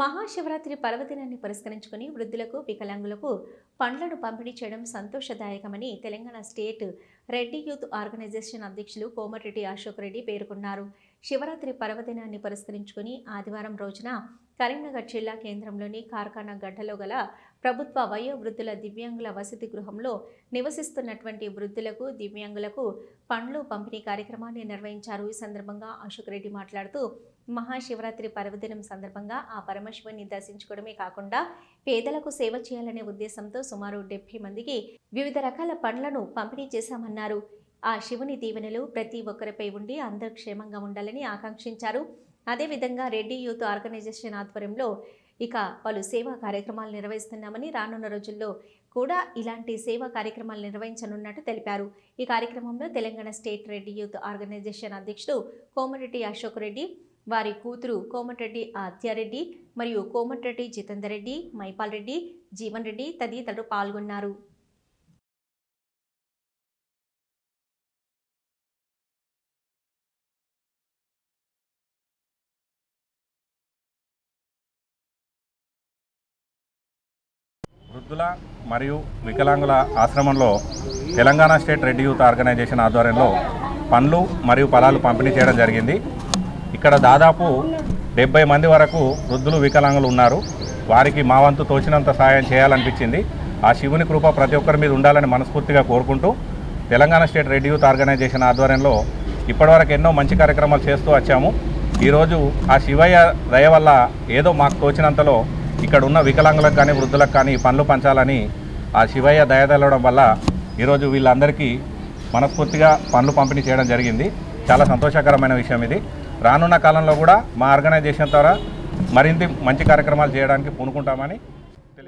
మహాశివరాత్రి పర్వదినాన్ని పురస్కరించుకుని వృద్ధులకు వికలాంగులకు పండ్లను పంపిణీ చేయడం సంతోషదాయకమని Telangana state Reddy youth organisation అధ్యక్షులు కోమటిరెడ్డి అశోక్ రెడ్డి పేర్కొన్నారు. శివరాత్రి పర్వదినాన్ని పురస్కరించుకుని ఆదివారం రోజున కరీంనగర్ జిల్లా కేంద్రంలోని కార్ఖానా గడ్డలో గల ప్రభుత్వ వయోవృద్ధుల దివ్యాంగుల వసతి గృహంలో నివసిస్తున్నటువంటి వృద్ధులకు దివ్యాంగులకు పండ్లు పంపిణీ కార్యక్రమాన్ని నిర్వహించారు. ఈ సందర్భంగా అశోక్ రెడ్డి మాట్లాడుతూ మహాశివరాత్రి పర్వదినం సందర్భంగా ఆ పరమశివుని దర్శించుకోవడమే కాకుండా పేదలకు సేవ చేయాలనే ఉద్దేశంతో సుమారు డెబ్బై మందికి వివిధ రకాల పండ్లను పంపిణీ చేశామన్నారు. ఆ శివుని దీవెనలు ప్రతి ఒక్కరిపై ఉండి అందరూ క్షేమంగా ఉండాలని ఆకాంక్షించారు. అదేవిధంగా రెడ్డి యూత్ ఆర్గనైజేషన్ ఆధ్వర్యంలో ఇక పలు సేవా కార్యక్రమాలు నిర్వహిస్తున్నామని రానున్న రోజుల్లో కూడా ఇలాంటి సేవా కార్యక్రమాలు నిర్వహించనున్నట్టు తెలిపారు. ఈ కార్యక్రమంలో Telangana state Reddy youth organisation అధ్యక్షుడు కోమటిరెడ్డి అశోక్ రెడ్డి వారి కూతురు కోమటిరెడ్డి ఆద్యారెడ్డి మరియు కోమటిరెడ్డి జితేందర్ రెడ్డి మైపాల్ రెడ్డి జీవన్ రెడ్డి తదితరులు పాల్గొన్నారు. వృద్ధుల మరియు వికలాంగుల ఆశ్రమంలో Telangana state Reddy youth organisation ఆధ్వర్యంలో పండ్లు మరియు ఫలాలు పంపిణీ చేయడం జరిగింది. ఇక్కడ దాదాపు డెబ్బై మంది వరకు వృద్ధులు వికలాంగులు ఉన్నారు. వారికి మా వంతు తోచినంత సాయం చేయాలనిపించింది. ఆ శివుని కృప ప్రతి ఒక్కరి మీద ఉండాలని మనస్ఫూర్తిగా కోరుకుంటూ Telangana state Reddy youth organisation ఆధ్వర్యంలో ఇప్పటివరకు ఎన్నో మంచి కార్యక్రమాలు చేస్తూ వచ్చాము. ఈరోజు ఆ శివయ్య దయ వల్ల ఏదో మాకు తోచినంతలో ఇక్కడ ఉన్న వికలాంగులకు కానీ వృద్ధులకు కానీ పనులు పంచాలని ఆ శివయ్య దయదలవడం వల్ల ఈరోజు వీళ్ళందరికీ మనస్ఫూర్తిగా పనులు పంపిణీ చేయడం జరిగింది. చాలా సంతోషకరమైన విషయం ఇది. రానున్న కాలంలో కూడా మా ఆర్గనైజేషన్ ద్వారా మరింత మంచి కార్యక్రమాలు చేయడానికి పూనుకుంటామని